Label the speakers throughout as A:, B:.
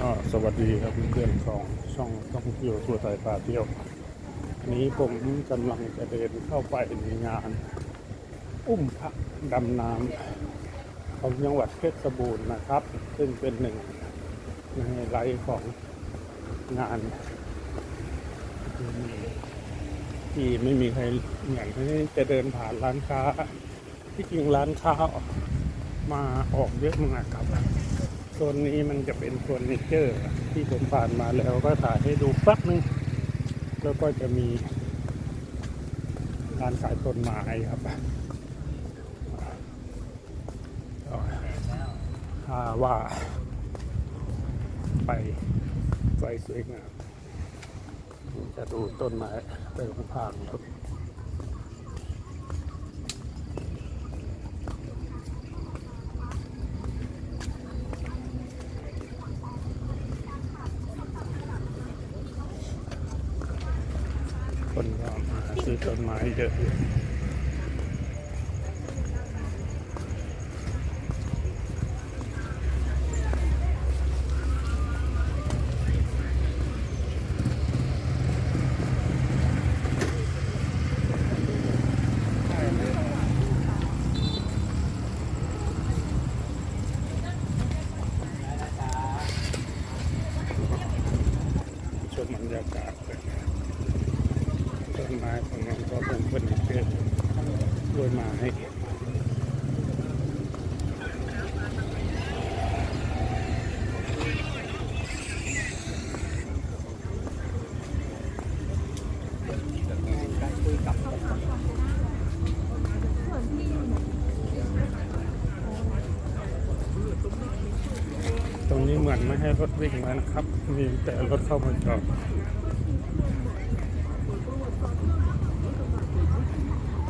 A: ก็สวัสดีครับเพื่อนๆของช่องท่องเที่ยวทั่วไทยพาเที่ยววันนี้ผมกำลังจะเดินเข้าไปในงาน อุ้มพระดำน้ำของจังหวัดเพชรบูรณ์นะครับ ซึ่งเป็นหนึ่งในไลท์ของงาน ที่ไม่มีใครเหมือนที่จะเดินผ่านร้านค้า ที่จริงร้านค้ามาออกเยอะมากครับ โซนนี้มันจะเป็นเฟอร์นิเจอร์ ที่ผมผ่านมาแล้วก็ถ่ายให้ดูแป๊บนึงแล้วก็จะมีร้านขายต้นไม้ครับถ้าว่าไปไฟสวยงามจะดูต้นไม้ไปข้างๆครับ คนก็มาซื้อต้นไม้เยอะชมบรรยากาศ เลยต้นไม้ตรงนั้นก็เป็นเฟอร์นิเจอร์ด้วยไม้ตรงนี้เหมือนไม่ให้รถวิ่งมานะครับ มีแต่รถเข้ามาจอด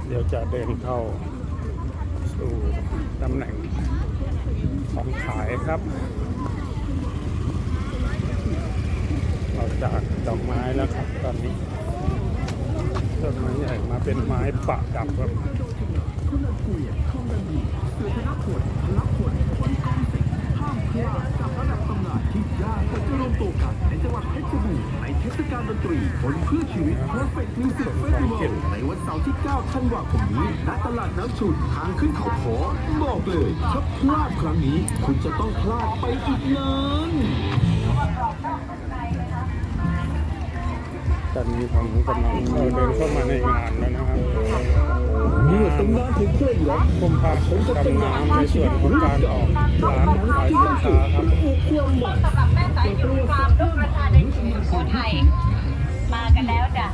A: เดี๋ยวจะเดินเข้าสู่ตำแหน่งของขายครับออกจากดอกไม้แล้วครับตอนนี้ต้นไม้ใหญ่มาเป็นไม้ปะดับครับ
B: ที่ยากแต่จะรวมตัวกั นในจังหวัดเพชรบูรณ์ในเทศกาลดนตรีผลเพื่อชีวิต Perfect Music Festival ในวันเสาร์ที่ 9 ธันวาคมนี้ณตลาดน้ำชุนทางขึ้นเขาขอบอกเลยถ้าพลาดครั้งนี้ คุณจะต้องพลาดไปอีกนาน
A: ตอนนี้ผมกำลังเข้าเดินเข้ามาในงานแล้วนะครับ
B: เมื่อตำนานถึงเคยหลัง
A: ผมพาดำน้ำในส่วนของการออกร้านขายสินค้าครับ
B: กั
C: นแล้วจ้ะ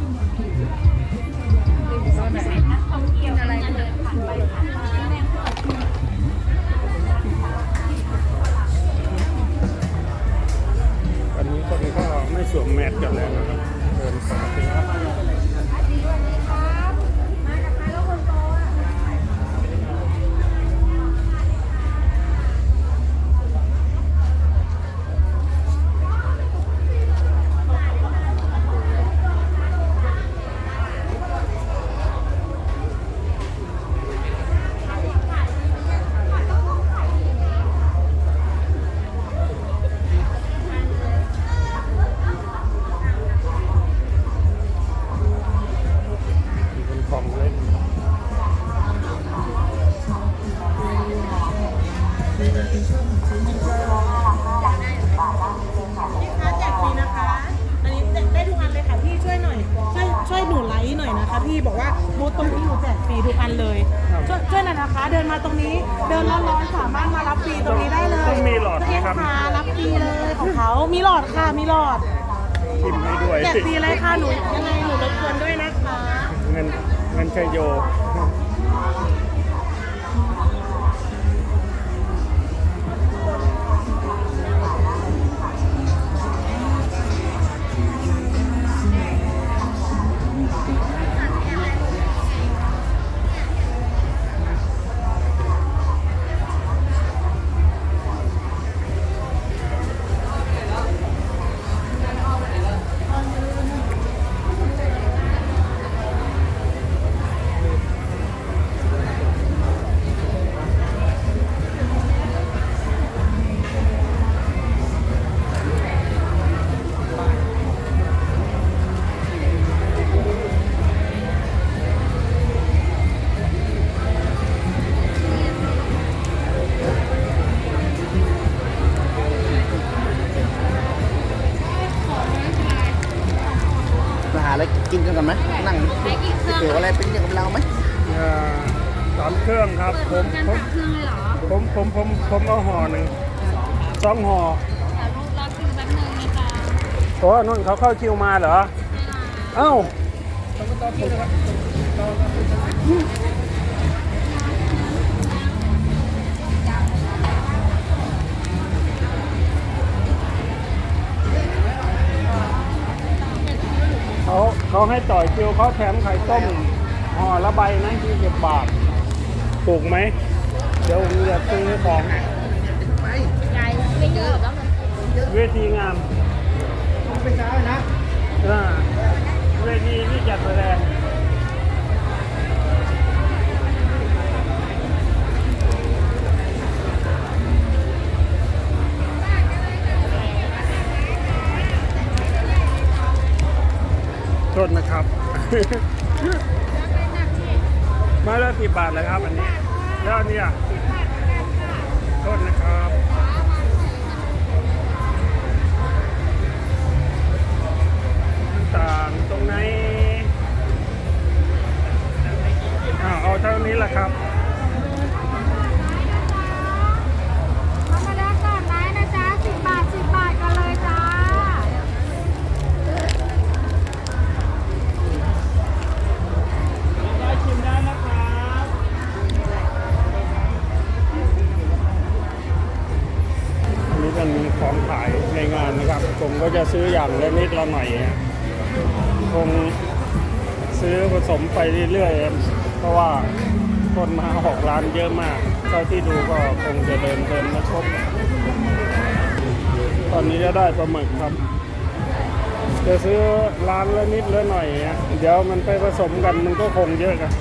C: นักท่องเที่ยวที่เดินผ่านไปผ่านมา
A: ตอนนี้คนก็ไม่สวมแมสกันแล้วนะครับเดิน น่อ
D: ยนะคะ เดินมาตรงนี้ เดินร้อนๆสามารถมารับฟรีตรงนี้ได้เลย
A: ต้องมีหลอด
D: เทีย
A: นะ
D: น
A: ครับ
D: ค่ะรับฟรีเลยของเขามีหลอดค่ะ มีหลอด
A: ทิมให้ด้วย
D: แจกฟรีเลยค่ะ หนูยังไงหนูรบกวนด้วยนะคะ
A: เงินเงินชัยโย โอ้นุ่นเขาเข้าคิวมาเหรอ เอ้าเขาเขาให้ต่อยคิวเขาแถมไข่ต้มห่อละใบนะยี่สิบบาทถูกไหม เดี๋ยวผมจะซื้อของ
C: ยายไม่เยอะแล้วมัน
A: เวทีงาม มาแล้วสิบบาทเลยครับอันนี้ จะซื้ออย่างละนิดละหน่อยฮะคงซื้อผสมไปเรื่อยๆ เพราะว่าคนมาออกร้านเยอะมากเท่าที่ดูก็คงจะเดินเดินมาชมตอนนี้จะได้ปลาหมึกครับ จะซื้อร้านละนิดละหน่อยฮะเดี๋ยวมันไปผสมกันมันก็คงเยอะกัน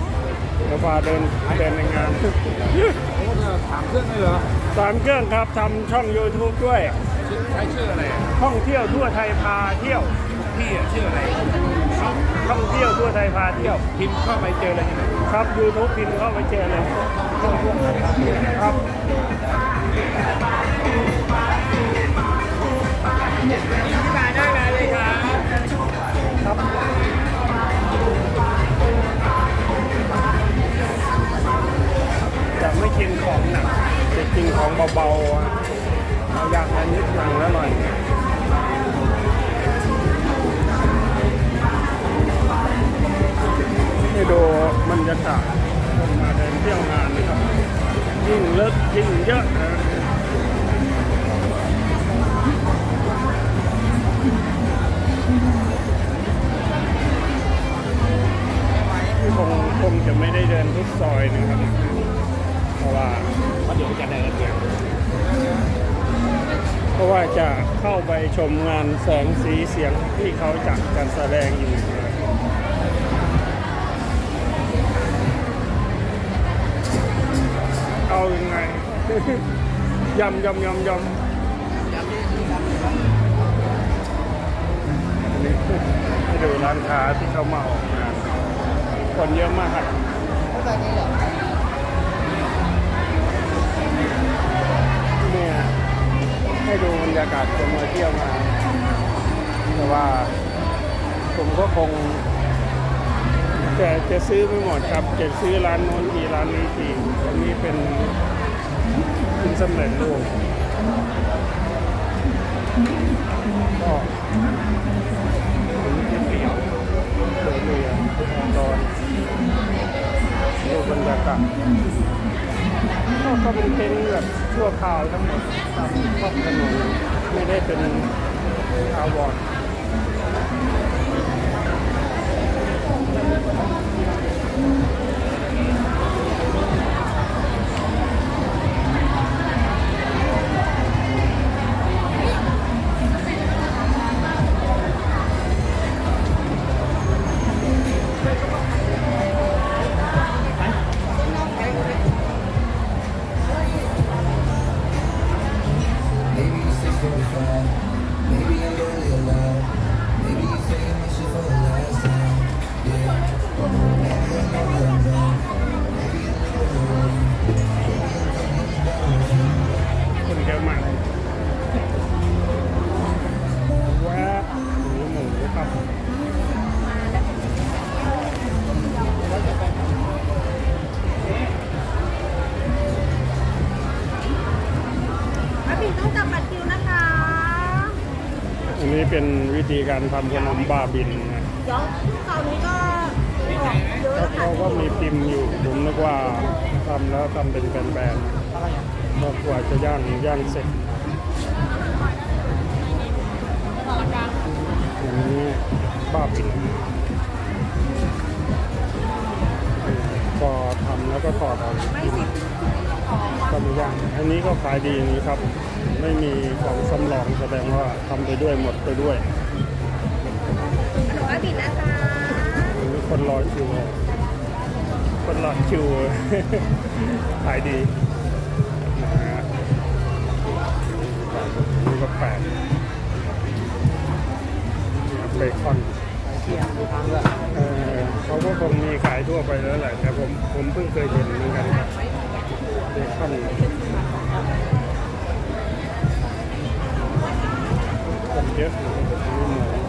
A: เดี๋ยวพาเดินเดินในงาน
E: ถามเพื่อนเลยเหรอ
A: สามเครื่องครับทำช่อง YouTube ด้วย
E: ใช้ชื่ออะไร
A: ท่องเที่ยวทั่วไทยพาเที่ยว
E: พี่ชื่ออะไร
A: ท่องเที่ยวทั่วไทยพาเที่ยว
E: พิมพ์เข้าไปเจอเลยใช่ไหม
A: ครับ YouTube พิมพ์เข้าไปเจอเลยครับครับจะไม่กินของหนักจะกินของเบาๆ อยาอย่างละนิดอย่างละหน่อย จะเข้าไปชมงานแสงสีเสียงที่เขาจัดการแสดงอยู่เอายังไงยำยำยำยำนี่ดูร้านค้าที่เขามาออกงานคนเยอะมากเนี่ย ให้ดูบรรยากาศคนมาเที่ยวงาแต่ว่าผมก็คงแต่จะซื้อไม่หมดครับจะซื้อร้านโน้นทีร้านนี้ทีอันนี้เป็นกินสำเร็จรูปก็ผมกินเหนียวเดือดเดือดตอนดูบรรยากาศ ก็ก็เป็นเต็นท์แบบชั่วคราวทั้งหมดตามขอบถนนไม่ได้เป็นอาวอร์ วิธีการทำขนมบ้าบินนะ
D: เดี๋ยวคราวนี้ก็ออกเยอะ
A: แล้ว
D: ค่ะ
A: เขาก็มีพิมพ์อยู่ผมนึกว่าทำแล้วทำเป็นแบนๆแล้วกว่าจะย่างย่างเสร็จอย่างนี้บ้าบินก็ทำแล้วก็ถอดออกก็มีย่างอันนี้ก็ขายดีอย่างนี้ครับ ไม่มีของสำรองแสดงว่าทำไปด้วยหมดไปด้วย
D: บิดนะคะ
A: อันนี้คนรอคิวคนรอคิวขายดีนะฮะนี่ก็แปลกเบคอนเออเขาก็คงมีขายทั่วไปแล้วแหละแต่ผมผมเพิ่งเคยเห็นเหมือนกันครับเบคอนเยอะหมู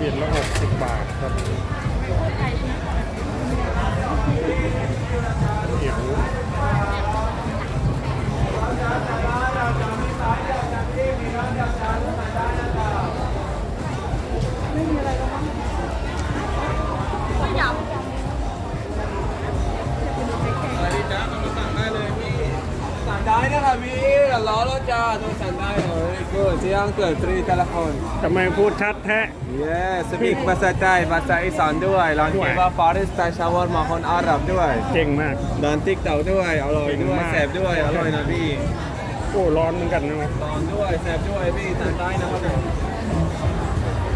A: เปลี่ยนละหกสิบบาทครับเดี๋ยว
F: สั่งได้นะครับพี่ล้อรถจ้าโทรสั่งได้เลยก็เจียงเกิดตรีแต่ละคน
A: ทำไมพูดชัดแท้
F: เย้สปีกภาษาไทยภาษาอีสานด้วยลองเก็บว่าฟาริสไตชาวร์มาคนอาหรับด้วย
A: เก่งมาก
F: ดอนติ๊กเต่าด้วยอร่อยด้วย
A: เก่งมาก
F: แสบด้วยอร่อยนะพี่
A: โอ้ร้อนเหมือนกันนะ
F: ตอนด้วยแสบด้วยพี่สั่งได้นะครับผม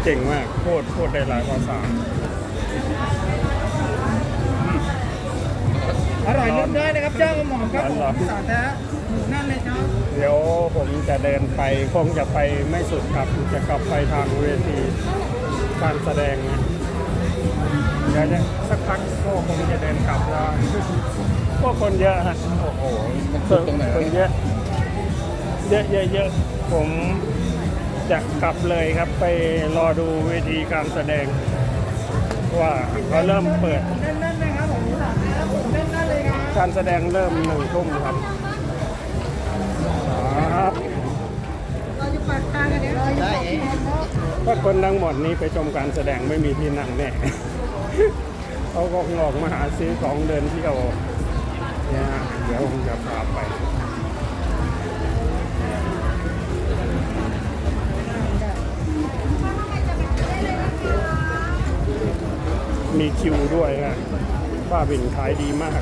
A: เก่งมากโคตรโคตรได้หลายภาษา
G: อร่อยนุ่มด้วยนะครับเจ้ากระหม่อมครับผม
A: ร้อน
G: สาแท้ นั่นเลยครับ
A: เดี๋ยวผมจะเดินไปคงจะไปไม่สุดครับจะกลับไปทางเวทีการแสดงนะเดี๋ยวจะสักพักก็คงจะเดินกลับแล้วก็คนเยอะฮะโอ้โห
E: มันสุดตรงไหน
A: คนเยอะเยอะเยอะเยอะผมจะกลับเลยครับไปรอดูเวทีการแสดง ว่าเขาเริ่มเปิด
G: แน่นๆเลยครับผมสาแท้ผมแน่นๆเลยครับ
A: การแสดงเริ่มหนึ่งทุ่มครับครับ
D: เราจะปัดตากันเดี๋ยวเราจะปัดแทนแล้ว
A: ถ้าคนทั้งหมดนี้ไปชมการแสดงไม่มีที่นั่งแน่ เขาก็งอกมาหาซื้อของเดินเที่ยวเนี่ยเดี๋ยวผมจะพาไปมีคิวด้วยฮะบ้าบินขายดีมาก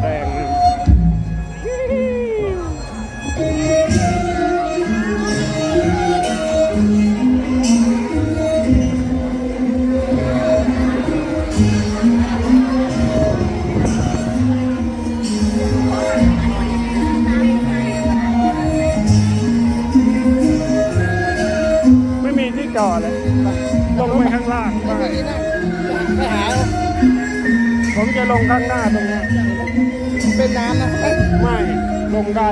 C: ล
A: งข้างหน้าตรงเนี้ย
H: เป็นน้ำนะ
A: ไม่ลงได้